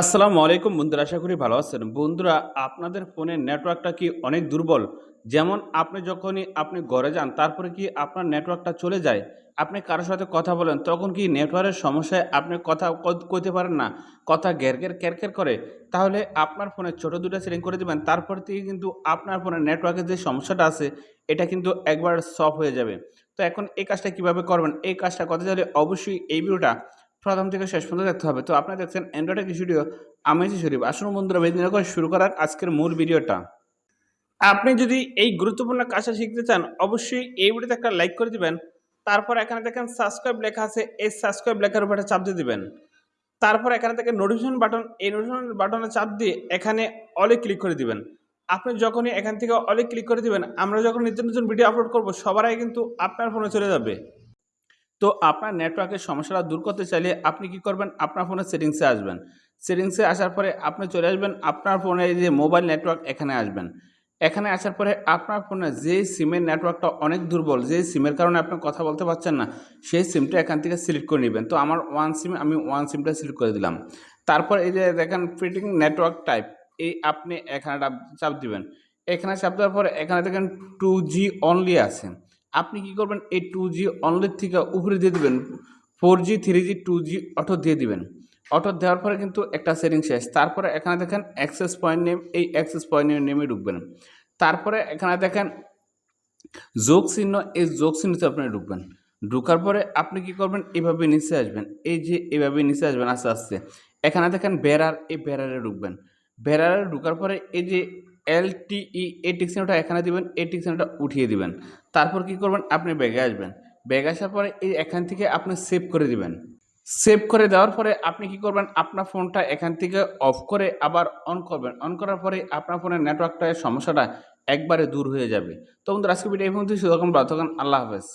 আসসালামু আলাইকুম বন্ধুরা, আশা করি ভালো আছেন। বন্ধুরা, আপনাদের ফোনের নেটওয়ার্কটা কি অনেক দুর্বল? যেমন আপনি যখনই আপনি ঘরে যান, তারপরে কি আপনার নেটওয়ার্কটা চলে যায়? আপনি কারোর সাথে কথা বলেন, তখন কি নেটওয়ার্কের সমস্যায় আপনি কথা কইতে পারেন না? কথা ঘের ঘের ক্যার ক্যার করে? তাহলে আপনার ফোনে ছোট দুটো সেটিং করে দেবেন, তারপর থেকে কিন্তু আপনার ফোনের নেটওয়ার্কের যে সমস্যাটা আছে, এটা কিন্তু একবার সলভ হয়ে যাবে। তো এখন এই কাজটা কীভাবে করবেন? এই কাজটা করতে চাইলে অবশ্যই এই ভিডিওটা প্রথম থেকে শেষ পর্যন্ত দেখতে হবে। তো আপনারা দেখছেন অ্যান্ড্রয়েড একটি ভিডিও আমেজি শরীফ। আসুন বন্ধুরা, বেদিন করে শুরু করার আজকের মূল ভিডিওটা আপনি যদি এই গুরুত্বপূর্ণ কাজটা শিখতে চান, অবশ্যই এই ভিডিওতে একটা লাইক করে দিবেন, তারপর এখানে দেখেন সাবস্ক্রাইব লেখা আছে, এই সাবস্ক্রাইব লেখার উপরে চাপ দিয়ে দিবেন। তারপর এখানে থেকে নোটিফিকেশন বাটন এই নোটিফিকেশন বাটনে চাপ দিয়ে এখানে অলে ক্লিক করে দিবেন। আপনি যখনই এখান থেকে অলে ক্লিক করে দিবেন, আমরা যখন নিত্য নতুন ভিডিও আপলোড করব, সবার আগে কিন্তু আপনার ফোনে চলে যাবে। তো আপনার নেটওয়ার্কের সমস্যাটা দূর করতে চাইলে আপনি কি করবেন? আপনার ফোনের সেটিংসে আসবেন। সেটিংসে আসার পরে আপনি চলে আসবেন, আপনার ফোনে এই যে মোবাইল নেটওয়ার্ক এখানে আসবেন। এখানে আসার পরে আপনার ফোনে যে সিমের নেটওয়ার্কটা অনেক দুর্বল যে সিমের কারণে আপনি কথা বলতে পারছেন না, সেই সিমটা এখান থেকে সিলেক্ট করে নেবেন। তো আমার ওয়ান সিম আমি ওয়ান সিমটা সিলেক্ট করে দিলাম। তারপর এই যে দেখেন ফিটিং নেটওয়ার্ক টাইপ এই আপনি এখানে চাপ দিবেন। এখানে চাপ দেওয়ার পরে এখানে দেখেন টু জি অনলি আছে। আপনি কি করবেন? এই টু জি অনলির থেকে উপরে দিয়ে দেবেন। Four G three G two G auto দিয়ে দিবেন। অটো দেওয়ার পরে কিন্তু একটা সেটিং শেষ। তারপরে এখানে দেখেন অ্যাক্সেস পয়েন্ট নেম এই অ্যাক্সেস পয়েন্টের নেমে ঢুকবেন। তারপরে এখানে দেখেন যোগ চিহ্ন, এই যোগ চিহ্নতে আপনি ঢুকবেন। ঢুকার পরে আপনি কি করবেন? এভাবে নিচে আসবেন। এই যে এভাবে নিচে আসবেন, আস্তে আস্তে। এখানে দেখেন বেড়ার এই বেড়ারে ঢুকবেন। বেড়ারে ঢুকার পরে এই যে এল টি ই এই টিকসিনটা এখানে দিবেন, এই টিকসিনটা উঠিয়ে দিবেন। তারপর কি করবেন? আপনি ব্যাগে আসবেন। ব্যাগে আসার পরে এই এখান থেকে আপনি সেভ করে দিবেন। সেভ করে দেওয়ার পরে আপনি কি করবেন? আপনার ফোনটা এখান থেকে অফ করে আবার অন করবেন। অন করার পরে আপনার ফোনের নেটওয়ার্কটার সমস্যাটা একবারে দূর হয়ে যাবে। তো বন্ধুরা আজকে ভিডিও এই পর্যন্ত শুধু আল্লাহ হাফেজ।